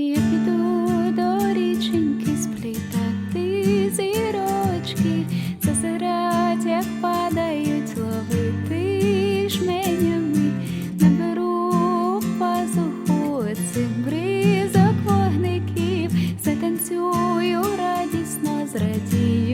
Я піду до річеньки сплітати зірочки, зазирать, як падають ловити жменями, наберу пазуху цих бризок вогників, затанцюю радісно зрадію.